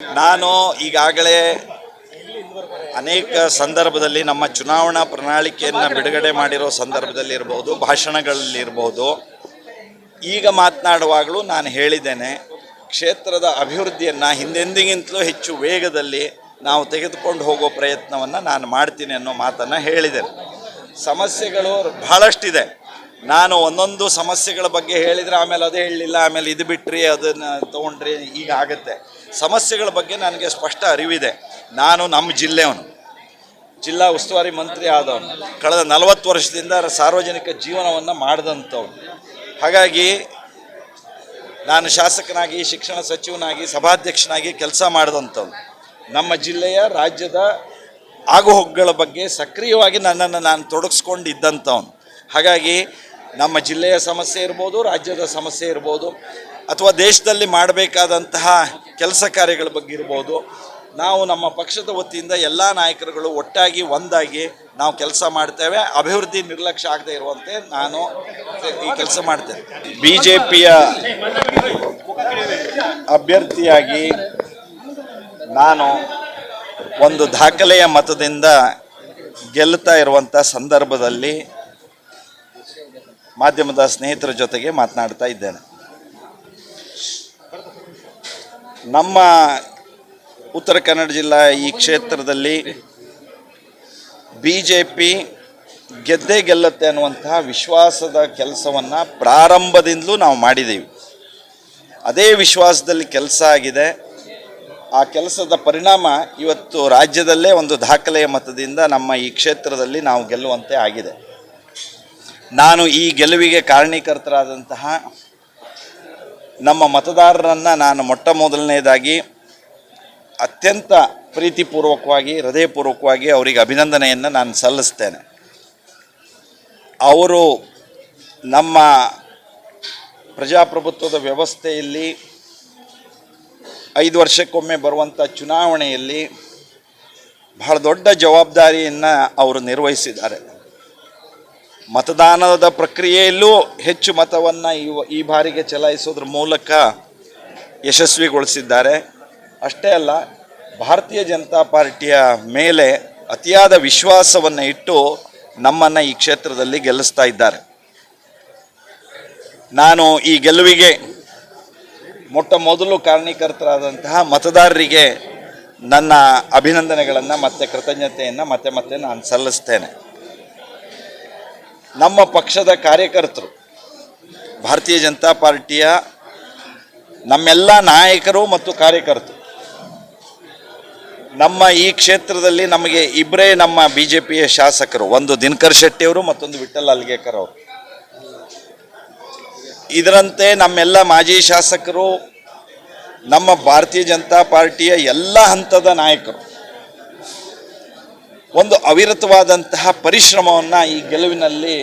ನಾನು ಈಗಾಗಲೇ ಅನೇಕ ಸಂದರ್ಭದಲ್ಲಿ ನಮ್ಮ ಚುನಾವಣಾ ಪ್ರಣಾಳಿಕೆಯನ್ನು ಬಿಡುಗಡೆ ಮಾಡಿರೋ ಸಂದರ್ಭದಲ್ಲಿ ಇರ್ಬೋದು, ಭಾಷಣಗಳಲ್ಲಿ ಇರ್ಬೋದು. ಈಗ ಮಾತನಾಡುವಾಗಲೂ ನಾನು ಹೇಳಿದ್ದೇನೆ, ಕ್ಷೇತ್ರದ ಅಭಿವೃದ್ಧಿಯನ್ನು ಹಿಂದೆಂದಿಗಿಂತಲೂ ಹೆಚ್ಚು ವೇಗದಲ್ಲಿ ನಾವು ತೆಗೆದುಕೊಂಡು ಹೋಗೋ ಪ್ರಯತ್ನವನ್ನು ನಾನು ಮಾಡ್ತೀನಿ ಅನ್ನೋ ಮಾತನ್ನು ಹೇಳಿದ್ದೇನೆ. ಸಮಸ್ಯೆಗಳು ಬಹಳಷ್ಟಿದೆ. ನಾನು ಒಂದೊಂದು ಸಮಸ್ಯೆಗಳ ಬಗ್ಗೆ ಹೇಳಿದರೆ ಆಮೇಲೆ ಅದೇ ಹೇಳಲಿಲ್ಲ, ಆಮೇಲೆ ಇದು ಬಿಟ್ರಿ, ಅದನ್ನು ತೊಗೊಂಡ್ರಿ ಈಗ ಆಗುತ್ತೆ. ಸಮಸ್ಯೆಗಳ ಬಗ್ಗೆ ನನಗೆ ಸ್ಪಷ್ಟ ಅರಿವಿದೆ. ನಾನು ನಮ್ಮ ಜಿಲ್ಲೆಯವನು. ಜಿಲ್ಲಾ ಉಸ್ತುವಾರಿ ಮಂತ್ರಿ ಆದವನು. ಕಳೆದ ನಲವತ್ತು ವರ್ಷದಿಂದ ಸಾರ್ವಜನಿಕ ಜೀವನವನ್ನು ಮಾಡಿದಂಥವನು. ಹಾಗಾಗಿ ನಾನು ಶಾಸಕನಾಗಿ, ಶಿಕ್ಷಣ ಸಚಿವನಾಗಿ, ಸಭಾಧ್ಯಕ್ಷನಾಗಿ ಕೆಲಸ ಮಾಡಿದಂಥವ್ನು. ನಮ್ಮ ಜಿಲ್ಲೆಯ ರಾಜ್ಯದ ಆಗುಹೋಗುಗಳ ಬಗ್ಗೆ ಸಕ್ರಿಯವಾಗಿ ನನ್ನನ್ನು ನಾನು ತೊಡಗಿಸ್ಕೊಂಡು ಇದ್ದಂಥವ್ನು ಹಾಗಾಗಿ ನಮ್ಮ ಜಿಲ್ಲೆಯ ಸಮಸ್ಯೆ ಇರ್ಬೋದು, ರಾಜ್ಯದ ಸಮಸ್ಯೆ ಇರ್ಬೋದು ಅಥವಾ ದೇಶದಲ್ಲಿ ಮಾಡಬೇಕಾದಂತಹ ಕೆಲಸ ಕಾರ್ಯಗಳ ಬಗ್ಗೆ ಇರ್ಬೋದು. ನಾವು ನಮ್ಮ ಪಕ್ಷದ ವತಿಯಿಂದ ಎಲ್ಲ ನಾಯಕರುಗಳು ಒಟ್ಟಾಗಿ ಒಂದಾಗಿ ನಾವು ಕೆಲಸ ಮಾಡ್ತೇವೆ. ಅಭಿವೃದ್ಧಿ ನಿರ್ಲಕ್ಷ್ಯ ಆಗದೆ ಇರುವಂತೆ ನಾನು ಈ ಕೆಲಸ ಮಾಡ್ತೇನೆ. ಬಿ ಜೆ ಪಿಯ ಅಭ್ಯರ್ಥಿಯಾಗಿ ನಾನು ಒಂದು ದಾಖಲೆಯ ಮತದಿಂದ ಗೆಲ್ಲುತ್ತಾ ಇರುವಂಥ ಸಂದರ್ಭದಲ್ಲಿ ಮಾಧ್ಯಮದ ಸ್ನೇಹಿತರ ಜೊತೆಗೆ ಮಾತನಾಡ್ತಾ ಇದ್ದೇನೆ. ನಮ್ಮ ಉತ್ತರ ಕನ್ನಡ ಜಿಲ್ಲಾ ಈ ಕ್ಷೇತ್ರದಲ್ಲಿ ಬಿ ಜೆ ಪಿ ಗೆದ್ದೇ ಗೆಲ್ಲುತ್ತೆ ಅನ್ನುವಂತಹ ವಿಶ್ವಾಸದ ಕೆಲಸವನ್ನು ಪ್ರಾರಂಭದಿಂದಲೂ ನಾವು ಮಾಡಿದ್ದೀವಿ ಅದೇ ವಿಶ್ವಾಸದಲ್ಲಿ ಕೆಲಸ ಆಗಿದೆ. ಆ ಕೆಲಸದ ಪರಿಣಾಮ ಇವತ್ತು ರಾಜ್ಯದಲ್ಲೇ ಒಂದು ದಾಖಲೆಯ ಮತದಿಂದ ನಮ್ಮ ಈ ಕ್ಷೇತ್ರದಲ್ಲಿ ನಾವು ಗೆಲ್ಲುವಂತೆ ಆಗಿದೆ. ನಾನು ಈ ಗೆಲುವಿಗೆ ಕಾರಣೀಕರ್ತರಾದಂತಹ ನಮ್ಮ ಮತದಾರರನ್ನು ನಾನು ಮೊಟ್ಟ ಮೊದಲನೇದಾಗಿ ಅತ್ಯಂತ ಪ್ರೀತಿಪೂರ್ವಕವಾಗಿ, ಹೃದಯಪೂರ್ವಕವಾಗಿ ಅವರಿಗೆ ಅಭಿನಂದನೆಯನ್ನು ನಾನು ಸಲ್ಲಿಸ್ತೇನೆ. ಅವರು ನಮ್ಮ ಪ್ರಜಾಪ್ರಭುತ್ವದ ವ್ಯವಸ್ಥೆಯಲ್ಲಿ ಐದು ವರ್ಷಕ್ಕೊಮ್ಮೆ ಬರುವಂಥ ಚುನಾವಣೆಯಲ್ಲಿ ಬಹಳ ದೊಡ್ಡ ಜವಾಬ್ದಾರಿಯನ್ನು ಅವರು ನಿರ್ವಹಿಸಿದ್ದಾರೆ. ಮತದಾನದ ಪ್ರಕ್ರಿಯೆಯಲ್ಲೂ ಹೆಚ್ಚು ಮತವನ್ನು ಈ ಬಾರಿಗೆ ಚಲಾಯಿಸೋದ್ರ ಮೂಲಕ ಯಶಸ್ವಿಗೊಳಿಸಿದ್ದಾರೆ. ಅಷ್ಟೇ ಅಲ್ಲ, ಭಾರತೀಯ ಜನತಾ ಪಾರ್ಟಿಯ ಮೇಲೆ ಅತಿಯಾದ ವಿಶ್ವಾಸವನ್ನು ಇಟ್ಟು ನಮ್ಮನ್ನು ಈ ಕ್ಷೇತ್ರದಲ್ಲಿ ಗೆಲ್ಲಿಸ್ತಾ ಇದ್ದಾರೆ. ನಾನು ಈ ಗೆಲುವಿಗೆ ಮೊಟ್ಟ ಮೊದಲು ಕಾರಣೀಕರ್ತರಾದಂತಹ ಮತದಾರರಿಗೆ ನನ್ನ ಅಭಿನಂದನೆಗಳನ್ನು ಮತ್ತು ಕೃತಜ್ಞತೆಯನ್ನು ಮತ್ತೆ ಮತ್ತೆ ನಾನು ಸಲ್ಲಿಸ್ತೇನೆ. ನಮ್ಮ ಪಕ್ಷದ ಕಾರ್ಯಕರ್ತರು, ಭಾರತೀಯ ಜನತಾ ಪಾರ್ಟಿಯ ನಮ್ಮೆಲ್ಲ ನಾಯಕರು ಮತ್ತು ಕಾರ್ಯಕರ್ತರು. ನಮ್ಮ ಈ ಕ್ಷೇತ್ರದಲ್ಲಿ ನಮಗೆ ಇಬ್ಬರೇ ನಮ್ಮ ಬಿ ಜೆ ಪಿಯ ಶಾಸಕರು, ಒಂದು ದಿನಕರ್ ಶೆಟ್ಟಿಯವರು ಮತ್ತೊಂದು ವಿಠಲ್ ಅಲ್ಗೇಕರ್ ಅವರು. ಇದರಂತೆ ನಮ್ಮೆಲ್ಲ ಮಾಜಿ ಶಾಸಕರು, ನಮ್ಮ ಭಾರತೀಯ ಜನತಾ ಪಾರ್ಟಿಯ ಎಲ್ಲ ಹಂತದ ನಾಯಕರು ಒಂದು ಅವಿರತವಾದಂತಹ ಪರಿಶ್ರಮವನ್ನು ಈ ಗೆಲುವಿನಲ್ಲಿ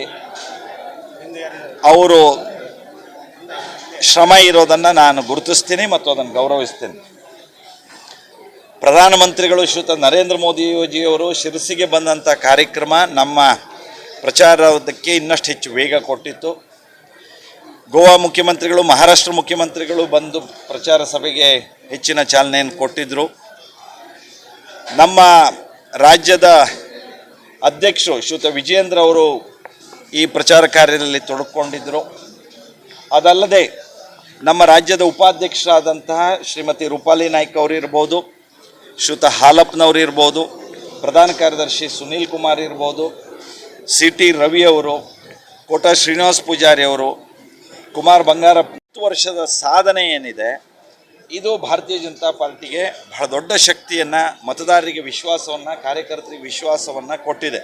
ಅವರು ಶ್ರಮ ಇರೋದನ್ನು ನಾನು ಗುರುತಿಸ್ತೀನಿ ಮತ್ತು ಅದನ್ನು ಗೌರವಿಸ್ತೀನಿ. ಪ್ರಧಾನಮಂತ್ರಿಗಳು ಶ್ರೀತ ನರೇಂದ್ರ ಮೋದಿಜಿಯವರು ಶಿರಸಿಗೆ ಬಂದಂಥ ಕಾರ್ಯಕ್ರಮ ನಮ್ಮ ಪ್ರಚಾರದಕ್ಕೆ ಇನ್ನಷ್ಟು ಹೆಚ್ಚು ವೇಗ ಕೊಟ್ಟಿತ್ತು. ಗೋವಾ ಮುಖ್ಯಮಂತ್ರಿಗಳು, ಮಹಾರಾಷ್ಟ್ರ ಮುಖ್ಯಮಂತ್ರಿಗಳು ಬಂದು ಪ್ರಚಾರ ಸಭೆಗೆ ಹೆಚ್ಚಿನ ಚಾಲನೆಯನ್ನು ಕೊಟ್ಟಿದ್ದರು ನಮ್ಮ ರಾಜ್ಯದ ಅಧ್ಯಕ್ಷರು ಶ್ರೀಯುತ ವಿಜಯೇಂದ್ರ ಅವರು ಈ ಪ್ರಚಾರ ಕಾರ್ಯದಲ್ಲಿ ತೊಡಕೊಂಡಿದ್ದರು ಅದಲ್ಲದೆ ನಮ್ಮ ರಾಜ್ಯದ ಉಪಾಧ್ಯಕ್ಷರಾದಂತಹ ಶ್ರೀಮತಿ ರೂಪಾಲಿ ನಾಯ್ಕ ಅವರು ಇರ್ಬೋದು, ಶ್ರೀಯುತ ಹಾಲಪ್ಪನವರು ಇರ್ಬೋದು, ಪ್ರಧಾನ ಕಾರ್ಯದರ್ಶಿ ಸುನೀಲ್ ಕುಮಾರ್ ಇರ್ಬೋದು ಸಿ ಟಿ ರವಿ ಅವರು, ಕೋಟ ಶ್ರೀನಿವಾಸ್ ಪೂಜಾರಿ ಅವರು, ಕುಮಾರ್ ಬಂಗಾರ ಹತ್ತು ವರ್ಷದ ಸಾಧನೆ ಏನಿದೆ ಇದು ಭಾರತೀಯ ಜನತಾ ಪಾರ್ಟಿಗೆ ಬಹಳ ದೊಡ್ಡ ಶಕ್ತಿಯನ್ನು, ಮತದಾರರಿಗೆ ವಿಶ್ವಾಸವನ್ನು, ಕಾರ್ಯಕರ್ತರಿಗೆ ವಿಶ್ವಾಸವನ್ನು ಕೊಟ್ಟಿದೆ.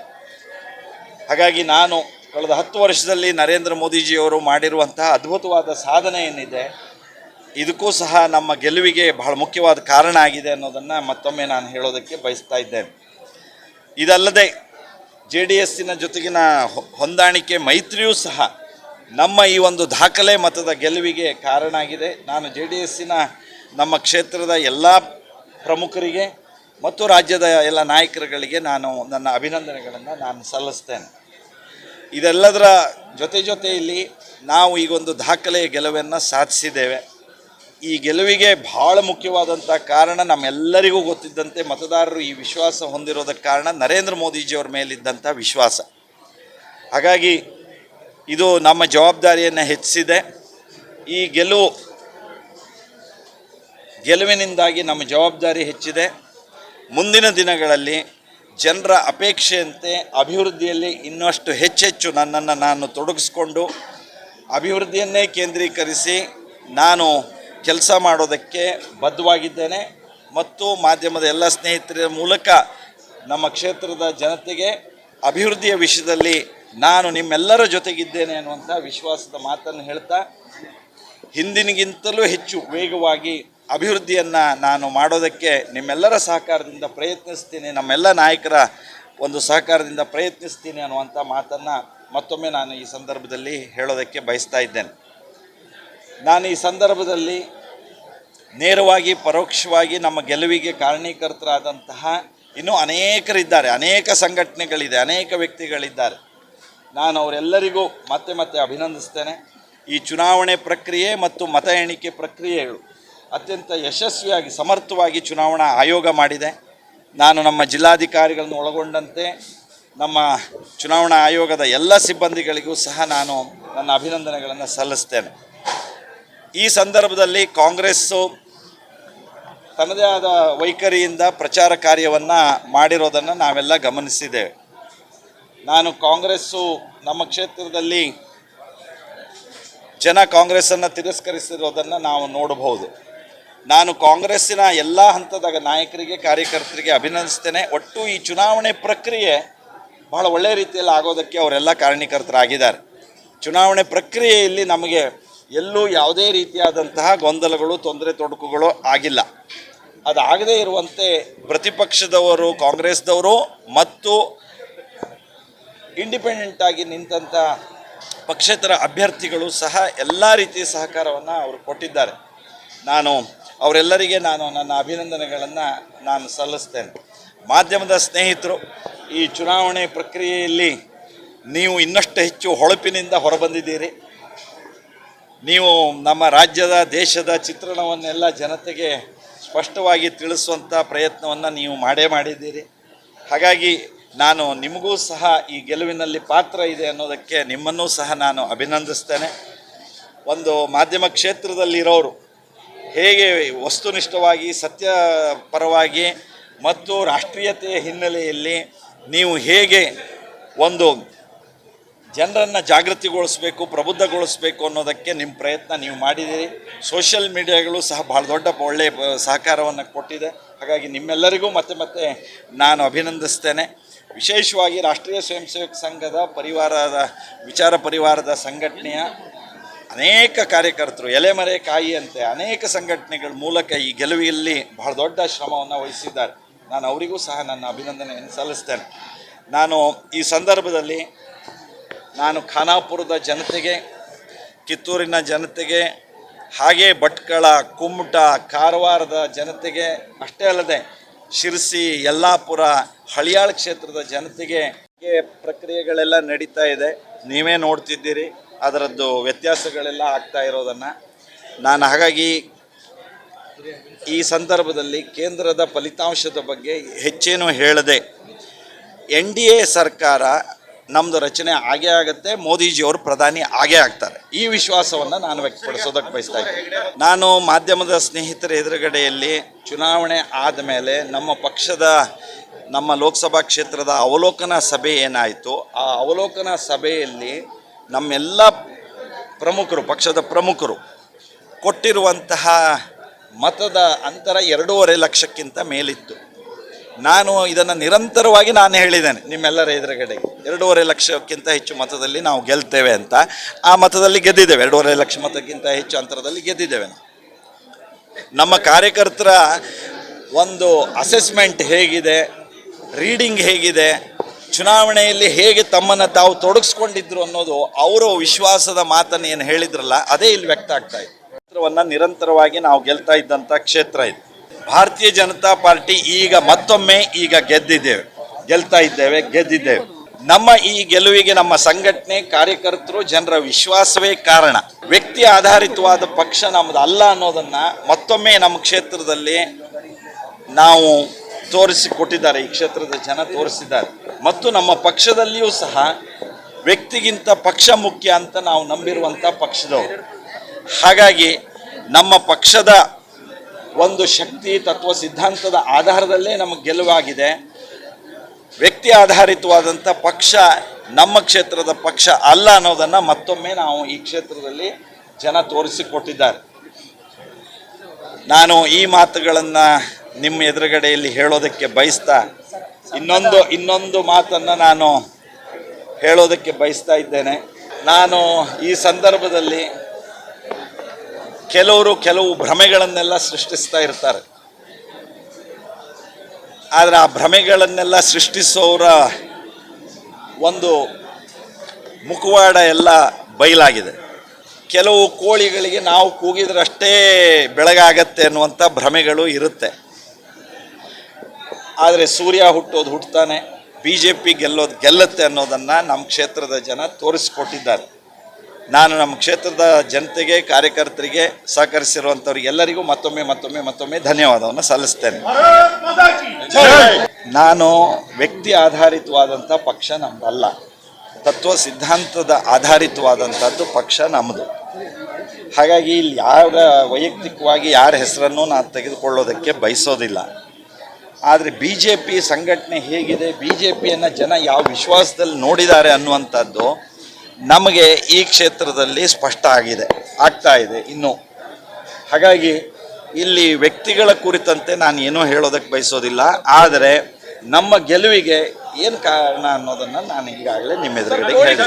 ಹಾಗಾಗಿ ನಾನು ಕಳೆದ ಹತ್ತು ವರ್ಷದಲ್ಲಿ ನರೇಂದ್ರ ಮೋದಿಜಿಯವರು ಮಾಡಿರುವಂತಹ ಅದ್ಭುತವಾದ ಸಾಧನೆ ಏನಿದೆ ಇದಕ್ಕೂ ಸಹ ನಮ್ಮ ಗೆಲುವಿಗೆ ಬಹಳ ಮುಖ್ಯವಾದ ಕಾರಣ ಆಗಿದೆ ಅನ್ನೋದನ್ನು ಮತ್ತೊಮ್ಮೆ ನಾನು ಹೇಳೋದಕ್ಕೆ ಬಯಸ್ತಾ ಇದ್ದೇನೆ. ಇದಲ್ಲದೆ ಜೆ ಡಿ ಎಸ್ಸಿನ ಜೊತೆಗಿನ ಹೊಂದಾಣಿಕೆ ಮೈತ್ರಿಯೂ ಸಹ ನಮ್ಮ ಈ ಒಂದು ದಾಖಲೆ ಮತದ ಗೆಲುವಿಗೆ ಕಾರಣ ಆಗಿದೆ. ನಾನು ಜೆ ಡಿ ಎಸ್ಸಿನ ನಮ್ಮ ಕ್ಷೇತ್ರದ ಎಲ್ಲ ಪ್ರಮುಖರಿಗೆ ಮತ್ತು ರಾಜ್ಯದ ಎಲ್ಲ ನಾಯಕರುಗಳಿಗೆ ನಾನು ನನ್ನ ಅಭಿನಂದನೆಗಳನ್ನು ನಾನು ಸಲ್ಲಿಸ್ತೇನೆ. ಇದೆಲ್ಲದರ ಜೊತೆ ಜೊತೆಯಲ್ಲಿ ನಾವು ಈಗೊಂದು ದಾಖಲೆಯ ಗೆಲುವನ್ನು ಸಾಧಿಸಿದ್ದೇವೆ. ಈ ಗೆಲುವಿಗೆ ಬಹಳ ಮುಖ್ಯವಾದಂಥ ಕಾರಣ ನಮ್ಮೆಲ್ಲರಿಗೂ ಗೊತ್ತಿದ್ದಂತೆ ಮತದಾರರು ಈ ವಿಶ್ವಾಸ ಹೊಂದಿರೋದಕ್ಕೆ ಕಾರಣ ನರೇಂದ್ರ ಮೋದಿಜಿಯವ್ರ ಮೇಲಿದ್ದಂಥ ವಿಶ್ವಾಸ. ಹಾಗಾಗಿ ಇದು ನಮ್ಮ ಜವಾಬ್ದಾರಿಯನ್ನು ಹೆಚ್ಚಿಸಿದೆ. ಈ ಗೆಲುವು ಗೆಲುವಿನಿಂದಾಗಿ ನಮ್ಮ ಜವಾಬ್ದಾರಿ ಹೆಚ್ಚಿದೆ. ಮುಂದಿನ ದಿನಗಳಲ್ಲಿ ಜನರ ಅಪೇಕ್ಷೆಯಂತೆ ಅಭಿವೃದ್ಧಿಯಲ್ಲಿ ಇನ್ನಷ್ಟು ಹೆಚ್ಚೆಚ್ಚು ನನ್ನನ್ನು ನಾನು ತೊಡಗಿಸ್ಕೊಂಡು ಅಭಿವೃದ್ಧಿಯನ್ನೇ ಕೇಂದ್ರೀಕರಿಸಿ ನಾನು ಕೆಲಸ ಮಾಡೋದಕ್ಕೆ ಬದ್ಧವಾಗಿದ್ದೇನೆ. ಮತ್ತು ಮಾಧ್ಯಮದ ಎಲ್ಲ ಸ್ನೇಹಿತರ ಮೂಲಕ ನಮ್ಮ ಕ್ಷೇತ್ರದ ಜನತೆಗೆ ಅಭಿವೃದ್ಧಿಯ ವಿಷಯದಲ್ಲಿ ನಾನು ನಿಮ್ಮೆಲ್ಲರ ಜೊತೆಗಿದ್ದೇನೆ ಅನ್ನುವಂಥ ವಿಶ್ವಾಸದ ಮಾತನ್ನು ಹೇಳ್ತಾ, ಹಿಂದಿನಗಿಂತಲೂ ಹೆಚ್ಚು ವೇಗವಾಗಿ ಅಭಿವೃದ್ಧಿಯನ್ನು ನಾನು ಮಾಡೋದಕ್ಕೆ ನಿಮ್ಮೆಲ್ಲರ ಸಹಕಾರದಿಂದ ಪ್ರಯತ್ನಿಸ್ತೀನಿ, ನಮ್ಮೆಲ್ಲ ನಾಯಕರ ಒಂದು ಸಹಕಾರದಿಂದ ಪ್ರಯತ್ನಿಸ್ತೀನಿ ಅನ್ನುವಂಥ ಮಾತನ್ನು ಮತ್ತೊಮ್ಮೆ ನಾನು ಈ ಸಂದರ್ಭದಲ್ಲಿ ಹೇಳೋದಕ್ಕೆ ಬಯಸ್ತಾ ಇದ್ದೇನೆ. ನಾನು ಈ ಸಂದರ್ಭದಲ್ಲಿ ನೇರವಾಗಿ, ಪರೋಕ್ಷವಾಗಿ ನಮ್ಮ ಗೆಲುವಿಗೆ ಕಾರಣೀಕರ್ತರಾದಂತಹ ಇನ್ನೂ ಅನೇಕರಿದ್ದಾರೆ, ಅನೇಕ ಸಂಘಟನೆಗಳಿದೆ, ಅನೇಕ ವ್ಯಕ್ತಿಗಳಿದ್ದಾರೆ. ನಾನು ಅವರೆಲ್ಲರಿಗೂ ಮತ್ತೆ ಮತ್ತೆ ಅಭಿನಂದಿಸ್ತೇನೆ. ಈ ಚುನಾವಣೆ ಪ್ರಕ್ರಿಯೆ ಮತ್ತು ಮತ ಎಣಿಕೆ ಪ್ರಕ್ರಿಯೆಗಳು ಅತ್ಯಂತ ಯಶಸ್ವಿಯಾಗಿ, ಸಮರ್ಥವಾಗಿ ಚುನಾವಣಾ ಆಯೋಗ ಮಾಡಿದೆ. ನಾನು ನಮ್ಮ ಜಿಲ್ಲಾಧಿಕಾರಿಗಳನ್ನು ಒಳಗೊಂಡಂತೆ ನಮ್ಮ ಚುನಾವಣಾ ಆಯೋಗದ ಎಲ್ಲ ಸಿಬ್ಬಂದಿಗಳಿಗೂ ಸಹ ನಾನು ನನ್ನ ಅಭಿನಂದನೆಗಳನ್ನು ಸಲ್ಲಿಸ್ತೇನೆ. ಈ ಸಂದರ್ಭದಲ್ಲಿ ಕಾಂಗ್ರೆಸ್ಸು ತನ್ನದೇ ಆದ ವೈಖರಿಯಿಂದ ಪ್ರಚಾರ ಕಾರ್ಯವನ್ನು ಮಾಡಿರೋದನ್ನು ನಾವೆಲ್ಲ ಗಮನಿಸಿದ್ದೇವೆ. ನಾನು ಕಾಂಗ್ರೆಸ್ಸು ನಮ್ಮ ಕ್ಷೇತ್ರದಲ್ಲಿ ಜನ ಕಾಂಗ್ರೆಸ್ಸನ್ನು ತಿರಸ್ಕರಿಸಿರೋದನ್ನು ನಾವು ನೋಡಬಹುದು. ನಾನು ಕಾಂಗ್ರೆಸ್ಸಿನ ಎಲ್ಲ ಹಂತದ ನಾಯಕರಿಗೆ, ಕಾರ್ಯಕರ್ತರಿಗೆ ಅಭಿನಂದಿಸ್ತೇನೆ. ಒಟ್ಟು ಈ ಚುನಾವಣೆ ಪ್ರಕ್ರಿಯೆ ಬಹಳ ಒಳ್ಳೆಯ ರೀತಿಯಲ್ಲಿ ಆಗೋದಕ್ಕೆ ಅವರೆಲ್ಲ ಕಾರಣೀಕರ್ತರಾಗಿದ್ದಾರೆ ಚುನಾವಣೆ ಪ್ರಕ್ರಿಯೆಯಲ್ಲಿ ನಮಗೆ ಎಲ್ಲೂ ಯಾವುದೇ ರೀತಿಯಾದಂತಹ ಗೊಂದಲಗಳು, ತೊಂದರೆ, ತೊಡಕುಗಳು ಆಗಿಲ್ಲ. ಅದಾಗದೇ ಇರುವಂತೆ ಪ್ರತಿಪಕ್ಷದವರು, ಕಾಂಗ್ರೆಸ್ದವರು ಮತ್ತು ಇಂಡಿಪೆಂಡೆಂಟ್ ಆಗಿ ನಿಂತಹ ಪಕ್ಷೇತರ ಅಭ್ಯರ್ಥಿಗಳು ಸಹ ಎಲ್ಲ ರೀತಿಯ ಸಹಕಾರವನ್ನು ಅವರು ಕೊಟ್ಟಿದ್ದಾರೆ. ನಾನು ಅವರೆಲ್ಲರಿಗೆ ನಾನು ನನ್ನ ಅಭಿನಂದನೆಗಳನ್ನು ನಾನು ಸಲ್ಲಿಸ್ತೇನೆ. ಮಾಧ್ಯಮದ ಸ್ನೇಹಿತರು, ಈ ಚುನಾವಣೆ ಪ್ರಕ್ರಿಯೆಯಲ್ಲಿ ನೀವು ಇನ್ನಷ್ಟು ಹೆಚ್ಚು ಹೊಳಪಿನಿಂದ ಹೊರಬಂದಿದ್ದೀರಿ. ನೀವು ನಮ್ಮ ರಾಜ್ಯದ, ದೇಶದ ಚಿತ್ರಣವನ್ನೆಲ್ಲ ಜನತೆಗೆ ಸ್ಪಷ್ಟವಾಗಿ ತಿಳಿಸುವಂಥ ಪ್ರಯತ್ನವನ್ನು ನೀವು ಮಾಡೇ ಮಾಡಿದ್ದೀರಿ. ಹಾಗಾಗಿ ನಾನು ನಿಮಗೂ ಸಹ ಈ ಗೆಲುವಿನಲ್ಲಿ ಪಾತ್ರ ಇದೆ ಅನ್ನೋದಕ್ಕೆ ನಿಮ್ಮನ್ನೂ ಸಹ ನಾನು ಅಭಿನಂದಿಸ್ತೇನೆ. ಒಂದು ಮಾಧ್ಯಮ ಕ್ಷೇತ್ರದಲ್ಲಿರೋರು ಹೇಗೆ ವಸ್ತುನಿಷ್ಠವಾಗಿ ಸತ್ಯ ಪರವಾಗಿ ಮತ್ತು ರಾಷ್ಟ್ರೀಯತೆಯ ಹಿನ್ನೆಲೆಯಲ್ಲಿ ನೀವು ಹೇಗೆ ಒಂದು ಜನರನ್ನು ಜಾಗೃತಿಗೊಳಿಸಬೇಕು, ಪ್ರಬುದ್ಧಗೊಳಿಸಬೇಕು ಅನ್ನೋದಕ್ಕೆ ನಿಮ್ಮ ಪ್ರಯತ್ನ ನೀವು ಮಾಡಿದ್ದೀರಿ. ಸೋಷಿಯಲ್ ಮೀಡಿಯಾಗಳು ಸಹ ಭಾಳ ದೊಡ್ಡ ಒಳ್ಳೆಯ ಸಹಕಾರವನ್ನು ಕೊಟ್ಟಿದೆ. ಹಾಗಾಗಿ ನಿಮ್ಮೆಲ್ಲರಿಗೂ ಮತ್ತೆ ಮತ್ತೆ ನಾನು ಅಭಿನಂದಿಸ್ತೇನೆ. ವಿಶೇಷವಾಗಿ ರಾಷ್ಟ್ರೀಯ ಸ್ವಯಂ ಸೇವಕ ಸಂಘದ ಪರಿವಾರದ, ವಿಚಾರ ಪರಿವಾರದ ಸಂಘಟನೆಯ ಅನೇಕ ಕಾರ್ಯಕರ್ತರು ಎಲೆಮರೆ ಕಾಯಿಯಂತೆ ಅನೇಕ ಸಂಘಟನೆಗಳ ಮೂಲಕ ಈ ಗೆಲುವಿಯಲ್ಲಿ ಬಹಳ ದೊಡ್ಡ ಶ್ರಮವನ್ನು ವಹಿಸಿದ್ದಾರೆ. ನಾನು ಅವರಿಗೂ ಸಹ ನನ್ನ ಅಭಿನಂದನೆಯನ್ನು ಸಲ್ಲಿಸ್ತೇನೆ. ನಾನು ಈ ಸಂದರ್ಭದಲ್ಲಿ ನಾನು ಖಾನಾಪುರದ ಜನತೆಗೆ, ಕಿತ್ತೂರಿನ ಜನತೆಗೆ, ಹಾಗೆ ಭಟ್ಕಳ, ಕುಮಟ, ಕಾರವಾರದ ಜನತೆಗೆ, ಅಷ್ಟೇ ಅಲ್ಲದೆ ಶಿರಸಿ, ಯಲ್ಲಾಪುರ, ಹಳಿಯಾಳ ಕ್ಷೇತ್ರದ ಜನತೆಗೆ ಪ್ರಕ್ರಿಯೆಗಳೆಲ್ಲ ನಡೀತಾ ಇದೆ. ನೀವೇ ನೋಡ್ತಿದ್ದೀರಿ. ಅದರದ್ದು ವ್ಯತ್ಯಾಸಗಳೆಲ್ಲ ಆಗ್ತಾ ಇರೋದನ್ನು ನಾನು ಹಾಗಾಗಿ ಈ ಸಂದರ್ಭದಲ್ಲಿ ಕೇಂದ್ರದ ಫಲಿತಾಂಶದ ಬಗ್ಗೆ ಹೆಚ್ಚೇನು ಹೇಳದೆ ಎನ್ ಡಿ ಎ ಸರ್ಕಾರ ನಮ್ಮದು ರಚನೆ ಆಗೇ ಆಗುತ್ತೆ ಮೋದಿಜಿಯವರು ಪ್ರಧಾನಿ ಆಗೇ ಆಗ್ತಾರೆ. ಈ ವಿಶ್ವಾಸವನ್ನು ನಾನು ವ್ಯಕ್ತಪಡಿಸೋದಕ್ಕೆ ಬಯಸ್ತಾ ಇದ್ದೀನಿ. ನಾನು ಮಾಧ್ಯಮದ ಸ್ನೇಹಿತರ ಎದುರುಗಡೆಯಲ್ಲಿ ಚುನಾವಣೆ ಆದಮೇಲೆ ನಮ್ಮ ಪಕ್ಷದ, ನಮ್ಮ ಲೋಕಸಭಾ ಕ್ಷೇತ್ರದ ಅವಲೋಕನ ಸಭೆ ಏನಾಯಿತು, ಆ ಅವಲೋಕನ ಸಭೆಯಲ್ಲಿ ನಮ್ಮೆಲ್ಲ ಪ್ರಮುಖರು, ಪಕ್ಷದ ಪ್ರಮುಖರು ಕೊಟ್ಟಿರುವಂತಹ ಮತದ ಅಂತರ ಎರಡೂವರೆ ಲಕ್ಷಕ್ಕಿಂತ ಮೇಲಿತ್ತು. ನಾನು ಇದನ್ನು ನಿರಂತರವಾಗಿ ನಾನು ಹೇಳಿದ್ದೇನೆ, ನಿಮ್ಮೆಲ್ಲರ ಎದುರುಗಡೆಗೆ. ಎರಡೂವರೆ ಲಕ್ಷಕ್ಕಿಂತ ಹೆಚ್ಚು ಮತದಲ್ಲಿ ನಾವು ಗೆಲ್ತೇವೆ ಅಂತ. ಆ ಮತದಲ್ಲಿ ಗೆದ್ದಿದ್ದೇವೆ, ಎರಡೂವರೆ ಲಕ್ಷ ಮತಕ್ಕಿಂತ ಹೆಚ್ಚು ಅಂತರದಲ್ಲಿ ಗೆದ್ದಿದ್ದೇವೆ ನಮ್ಮ ಕಾರ್ಯಕರ್ತರ ಒಂದು ಅಸೆಸ್ಮೆಂಟ್ ಹೇಗಿದೆ ರೀಡಿಂಗ್ ಹೇಗಿದೆ ಚುನಾವಣೆಯಲ್ಲಿ ಹೇಗೆ ತಮ್ಮನ್ನು ತಾವು ತೊಡಗಿಸ್ಕೊಂಡಿದ್ರು ಅನ್ನೋದು ಅವರು ವಿಶ್ವಾಸದ ಮಾತನ್ನು ಏನು ಹೇಳಿದ್ರಲ್ಲ, ಅದೇ ಇಲ್ಲಿ ವ್ಯಕ್ತ ಆಗ್ತಾ ಇದೆ. ಕ್ಷೇತ್ರವನ್ನು ನಿರಂತರವಾಗಿ ನಾವು ಗೆಲ್ತಾ ಇದ್ದಂಥ ಕ್ಷೇತ್ರ ಇದು. ಭಾರತೀಯ ಜನತಾ ಪಾರ್ಟಿ ಈಗ ಮತ್ತೊಮ್ಮೆ ಈಗ ಗೆದ್ದಿದ್ದೇವೆ, ಗೆಲ್ತಾ ಇದ್ದೇವೆ, ಗೆದ್ದಿದ್ದೇವೆ. ನಮ್ಮ ಈ ಗೆಲುವಿಗೆ ನಮ್ಮ ಸಂಘಟನೆ, ಕಾರ್ಯಕರ್ತರು, ಜನರ ವಿಶ್ವಾಸವೇ ಕಾರಣ. ವ್ಯಕ್ತಿ ಆಧಾರಿತವಾದ ಪಕ್ಷ ನಮ್ಮದು ಅಲ್ಲ ಅನ್ನೋದನ್ನು ಮತ್ತೊಮ್ಮೆ ನಮ್ಮ ಕ್ಷೇತ್ರದಲ್ಲಿ ನಾವು ತೋರಿಸಿಕೊಟ್ಟಿದ್ದಾರೆ, ಈ ಕ್ಷೇತ್ರದ ಜನ ತೋರಿಸಿದ್ದಾರೆ. ಮತ್ತು ನಮ್ಮ ಪಕ್ಷದಲ್ಲಿಯೂ ಸಹ ವ್ಯಕ್ತಿಗಿಂತ ಪಕ್ಷ ಮುಖ್ಯ ಅಂತ ನಾವು ನಂಬಿರುವಂಥ ಪಕ್ಷದವರು. ಹಾಗಾಗಿ ನಮ್ಮ ಪಕ್ಷದ ಒಂದು ಶಕ್ತಿ, ತತ್ವ, ಸಿದ್ಧಾಂತದ ಆಧಾರದಲ್ಲೇ ನಮಗೆ ಗೆಲುವಾಗಿದೆ. ವ್ಯಕ್ತಿ ಆಧಾರಿತವಾದಂಥ ಪಕ್ಷ ನಮ್ಮ ಕ್ಷೇತ್ರದ ಪಕ್ಷ ಅಲ್ಲ ಅನ್ನೋದನ್ನು ಮತ್ತೊಮ್ಮೆ ನಾವು ಈ ಕ್ಷೇತ್ರದಲ್ಲಿ ಜನ ತೋರಿಸಿಕೊಟ್ಟಿದ್ದಾರೆ. ನಾನು ಈ ಮಾತುಗಳನ್ನು ನಿಮ್ಮ ಎದುರುಗಡೆಯಲ್ಲಿ ಹೇಳೋದಕ್ಕೆ ಬಯಸ್ತಾ ಇನ್ನೊಂದು ಇನ್ನೊಂದು ಮಾತನ್ನು ನಾನು ಹೇಳೋದಕ್ಕೆ ಬಯಸ್ತಾ ಇದ್ದೇನೆ. ನಾನು ಈ ಸಂದರ್ಭದಲ್ಲಿ ಕೆಲವರು ಕೆಲವು ಭ್ರಮೆಗಳನ್ನೆಲ್ಲ ಸೃಷ್ಟಿಸ್ತಾ ಇರ್ತಾರೆ. ಆದರೆ ಆ ಭ್ರಮೆಗಳನ್ನೆಲ್ಲ ಸೃಷ್ಟಿಸೋರ ಒಂದು ಮುಖವಾಡ ಎಲ್ಲ ಬಯಲಾಗಿದೆ. ಕೆಲವು ಕೋಳಿಗಳಿಗೆ ನಾವು ಕೂಗಿದ್ರಷ್ಟೇ ಬೆಳಗಾಗತ್ತೆ ಅನ್ನುವಂಥ ಭ್ರಮೆಗಳು ಇರುತ್ತೆ. ಆದರೆ ಸೂರ್ಯ ಹುಟ್ಟೋದು ಹುಟ್ಟುತ್ತಾನೆ ಬಿ ಜೆ ಪಿ ಗೆಲ್ಲೋದು ಗೆಲ್ಲುತ್ತೆ ಅನ್ನೋದನ್ನು ನಮ್ಮ ಕ್ಷೇತ್ರದ ಜನ ತೋರಿಸ್ಕೊಟ್ಟಿದ್ದಾರೆ. ನಾನು ನಮ್ಮ ಕ್ಷೇತ್ರದ ಜನತೆಗೆ ಕಾರ್ಯಕರ್ತರಿಗೆ ಸಹಕರಿಸಿರುವಂಥವ್ರಿಗೆ ಎಲ್ಲರಿಗೂ ಮತ್ತೊಮ್ಮೆ ಮತ್ತೊಮ್ಮೆ ಮತ್ತೊಮ್ಮೆ ಧನ್ಯವಾದವನ್ನು ಸಲ್ಲಿಸ್ತೇನೆ. ನಾನು ವ್ಯಕ್ತಿ ಆಧಾರಿತವಾದಂಥ ಪಕ್ಷ ನಮ್ಮದಲ್ಲ ತತ್ವ ಸಿದ್ಧಾಂತದ ಆಧಾರಿತವಾದಂಥದ್ದು ಪಕ್ಷ ನಮ್ಮದು ಹಾಗಾಗಿ ಇಲ್ಲಿ ಯಾರ ವೈಯಕ್ತಿಕವಾಗಿ ಯಾರ ಹೆಸರನ್ನು ನಾನು ತೆಗೆದುಕೊಳ್ಳೋದಕ್ಕೆ ಬಯಸೋದಿಲ್ಲ. ಆದರೆ ಬಿ ಜೆ ಪಿ ಸಂಘಟನೆ ಹೇಗಿದೆ? ಬಿ ಜೆ ಪಿಯನ್ನು ಜನ ಯಾವ ವಿಶ್ವಾಸದಲ್ಲಿ ನೋಡಿದ್ದಾರೆ ಅನ್ನುವಂಥದ್ದು ನಮಗೆ ಈ ಕ್ಷೇತ್ರದಲ್ಲಿ ಸ್ಪಷ್ಟ ಆಗಿದೆ ಆಗ್ತಾ ಇದೆ ಇನ್ನು. ಹಾಗಾಗಿ ಇಲ್ಲಿ ವ್ಯಕ್ತಿಗಳ ಕುರಿತಂತೆ ನಾನು ಏನೂ ಹೇಳೋದಕ್ಕೆ ಬಯಸೋದಿಲ್ಲ. ಆದರೆ ನಮ್ಮ ಗೆಲುವಿಗೆ ಏನು ಕಾರಣ ಅನ್ನೋದನ್ನು ನಾನು ಈಗಾಗಲೇ ನಿಮ್ಮ ಎದುರುಗಡೆ ಹೇಳಿದೆ